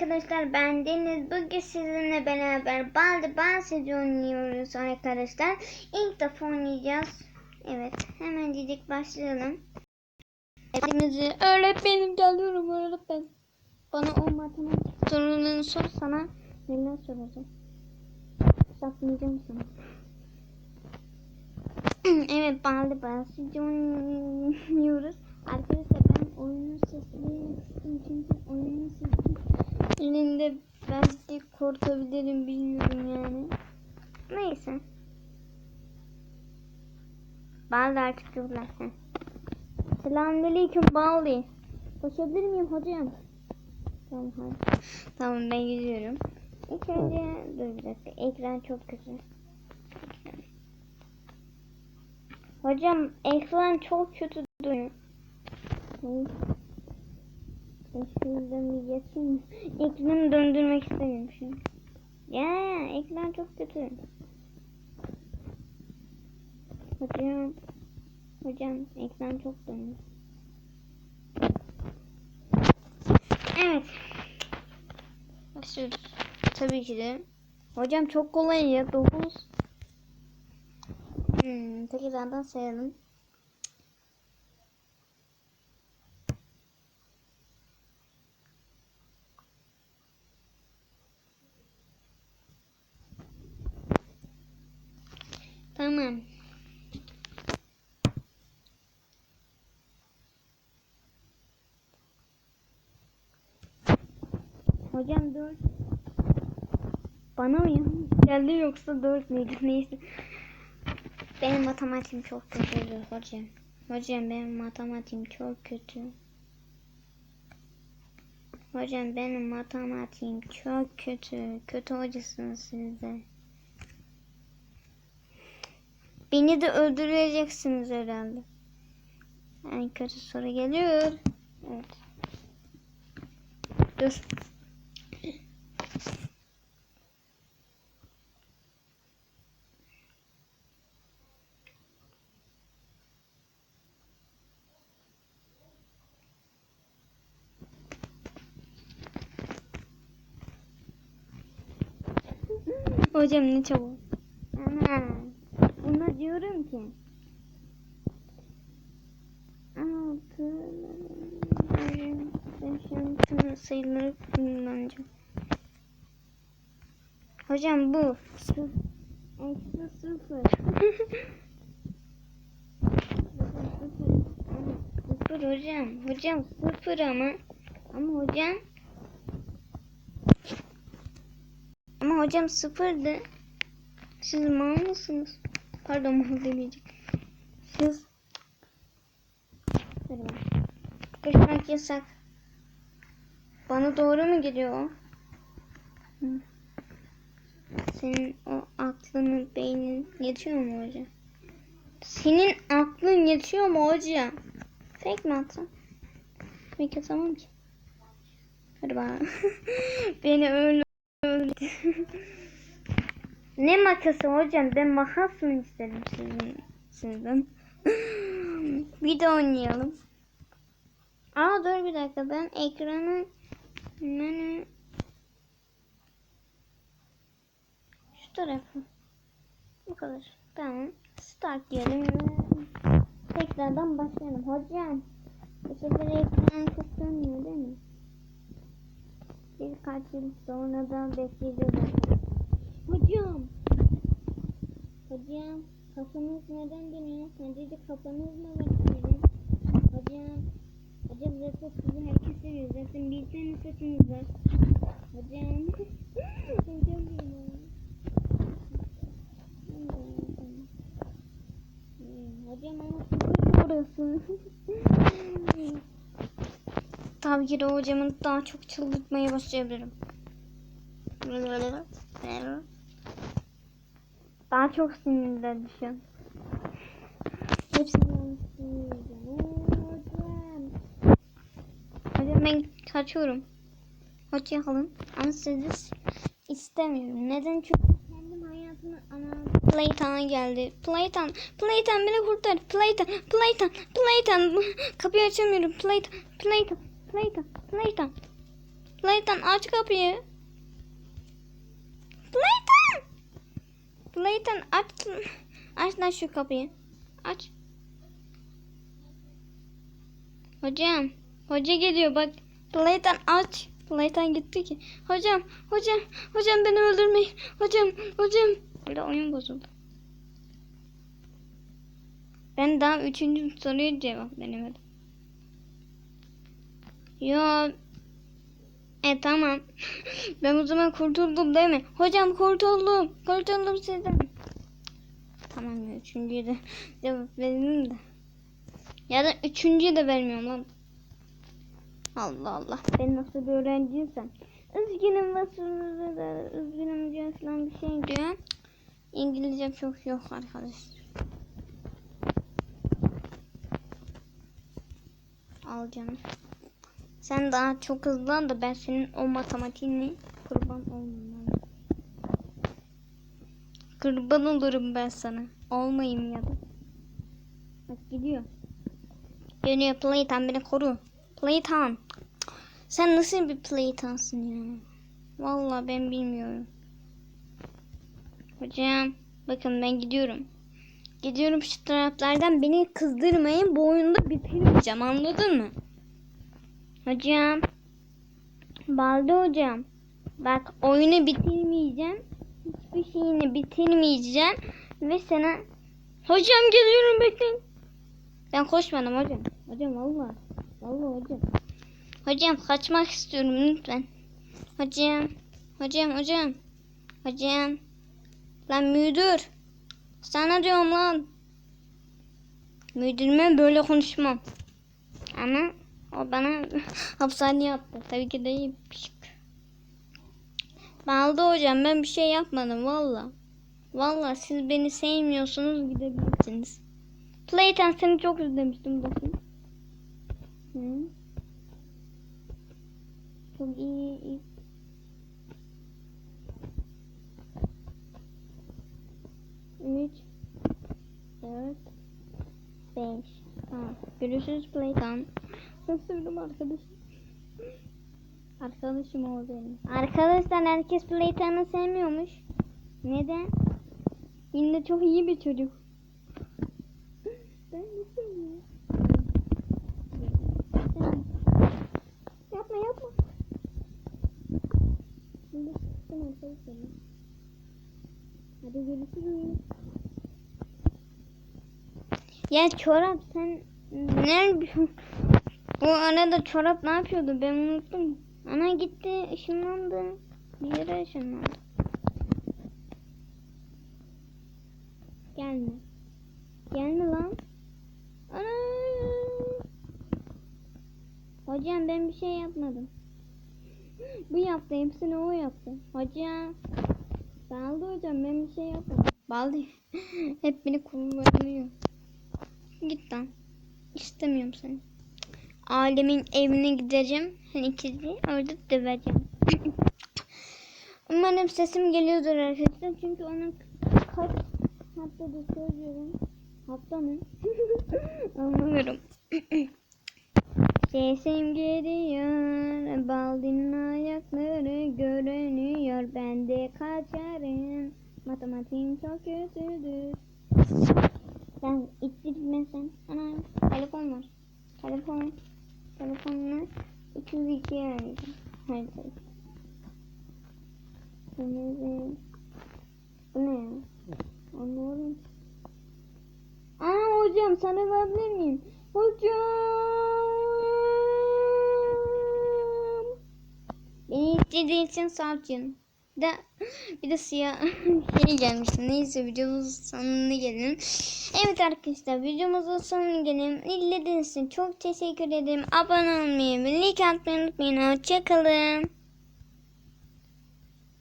arkadaşlar ben Deniz. Bugün sizinle beraber Baldi Bahsedi oynuyoruz arkadaşlar. İlk defa oynayacağız. Evet hemen dedik başlayalım. Hepimizi öğretmenim geliyorum öğretmen. Bana o matematik sorununu sor sana neler soracağım. Saklayacağım sana. evet Baldi Bahsedi oynuyoruz. Arkadaşlar ben oyunun sesini çünkü oyunun sesinde belki korkabilirim bilmiyorum yani. Neyse. Bazı artık yollar. Selamünaleyküm Baldi. Koşabilir miyim hocam? Tamam hadi. Tamam ben gidiyorum. İlk önce dur bir dakika ekran çok kötü. Hocam ekran çok kötü duruyor. Şuradan bir. Ekranı döndürmek istemiyorum şimdi. Ya ekran çok kötü. Hocam. Hocam ekran çok dönüyor. Evet. Başlıyoruz. Tabii ki de. Hocam çok kolay ya. 9. Hmm, tekrardan sayalım. Tamam. Hocam dört. Bana mı geldi yoksa dört müydü neyse. Benim matematiğim çok kötüydü hocam. Hocam benim matematiğim çok kötü. Hocam benim matematiğim çok kötü. Kötü hocasınız siz de. Beni de öldüreceksiniz herhalde. En kötü soru geliyor. Evet. Dur. Hocam ne çabuk. Ana. Buna diyorum ki. Altı. Ben şimdi sayıları kullanacağım. Hocam bu. Eksi sıfır. sıfır hocam. Hocam sıfır ama. Ama hocam. Ama hocam sıfırdı. Siz mal mısınız? Pardon mal demeyecek. Siz Koşmak yasak. Bana doğru mu geliyor. Senin o aklının, beynin yetiyor mu hocam? Senin aklın yetiyor mu hocam? Fake mi atsam? Fake atamam ki. Hadi bana. Beni öyle. Ne makası hocam? Ben makas mı istedim sizin, sizden? bir de oynayalım. Aa dur bir dakika. Ben ekranın menü şu tarafı. Bu kadar. Tamam. Start diyelim. Tekrardan başlayalım. Hocam bu sefer ekran dönmüyor değil mi birkaç yıl sonra da bekleyeceğiz hocam hocam kafanız neden dönüyor sadece kafanız mı var hocam Hocam zaten sizi herkes seviyor. Zaten bir tane saçınız var. Hocam benim. Hocam ama sıkıntı burası. Tabii ki de hocamın daha çok çıldırtmaya başlayabilirim. Daha çok an. Hepsini sinirlendim. Hocam ben kaçıyorum. Hoşça kalın. Ama sizi istemiyorum. Neden? Çünkü kendim hayatımı ana Playtime geldi. Playtime. Playtime beni kurtar. Playtime. Playtime. Playtime. Kapıyı açamıyorum. Playtime. Playtime. Playtime. Playtime. Playton aç kapıyı. Playton. Playton aç. Aç lan şu kapıyı. Aç. Hocam. Hoca geliyor bak. Playton aç. Playton gitti ki. Hocam. Hocam. Hocam beni öldürmeyin. Hocam. Hocam. Burada oyun bozuldu. Ben daha üçüncü soruya cevap veremedim. Yo. E tamam. ben o zaman kurtuldum değil mi? Hocam kurtuldum. Kurtuldum sizden. Tamam ya üçüncüyü de cevap verelim de. Ya da üçüncüyü de vermiyorum lan. Allah Allah. Ben nasıl bir öğrenciysem. Üzgünüm basınızda da üzgünüm diyor bir şey diyor. İngilizce çok yok arkadaşlar. Al canım. Sen daha çok hızlan da ben senin o matematiğini kurban olmam. Kurban olurum ben sana. Olmayayım ya da. Bak gidiyor. Geliyor Playtime beni koru. Playtime. Sen nasıl bir Playtime'sın ya? Vallahi ben bilmiyorum. Hocam bakın ben gidiyorum. Gidiyorum şu taraflardan beni kızdırmayın. Bu oyunda bitirmeyeceğim anladın mı? Hocam. Baldı hocam. Bak oyunu bitirmeyeceğim. Hiçbir şeyini bitirmeyeceğim. Ve sana... Hocam geliyorum bekleyin. Ben koşmadım hocam. Hocam valla. Valla hocam. Hocam kaçmak istiyorum lütfen. Hocam. Hocam hocam. Hocam. Lan müdür. Sana diyorum lan. Müdürüme böyle konuşmam. Ama o bana hapishaneye attı. Tabii ki de şey. Baldı hocam ben bir şey yapmadım valla. Valla siz beni sevmiyorsunuz gidebilirsiniz. Playten seni çok özlemiştim bakın. Hı? Çok iyi, iyi. Üç, dört, beş. Tamam. Görüşürüz Playtime. Çok sevdim arkadaşım. Arkadaşım o benim. Arkadaşlar herkes Playtime'ı sevmiyormuş. Neden? Yine çok iyi bir çocuk. Ben de sevmiyorum. Yapma yapma. Şimdi çıktım arkadaşlar. Hadi görüşürüz. Ya çorap sen ne bu arada çorap ne yapıyordu ben unuttum. Ana gitti ışınlandı. Bir yere ışınlandı. Gelme. Gelme lan. Ana. Hocam ben bir şey yapmadım. Bu yaptı hepsini o yaptı. Hocam. Baldi hocam ben bir şey yapmadım. Baldi hep beni kullanıyor. Git lan. İstemiyorum seni. Alemin evine gideceğim. Hani ikizi orada döveceğim. Umarım sesim geliyordur arkadaşlar. Çünkü onun kaç haftadır söylüyorum. Hafta mı? Anlamıyorum. Sesim geliyor, baldinin ayakları görünüyor. Ben de kaçarım, matematiğim çok kötüdür. Sen ittirme sen. Ana telefon var. Telefon. Telefonla 202'ye arayacağım. Hadi. Şimdi bu ne ya? Anlıyorum. Aa hocam sana verebilir miyim? Hocam. Beni istediğin için sağ ol canım. Bir de, bir de siyah şey gelmişti. Neyse videomuzun sonuna gelelim. Evet arkadaşlar videomuzun sonuna gelelim. İzlediğiniz için çok teşekkür ederim. Abone olmayı ve like atmayı unutmayın. Hoşçakalın.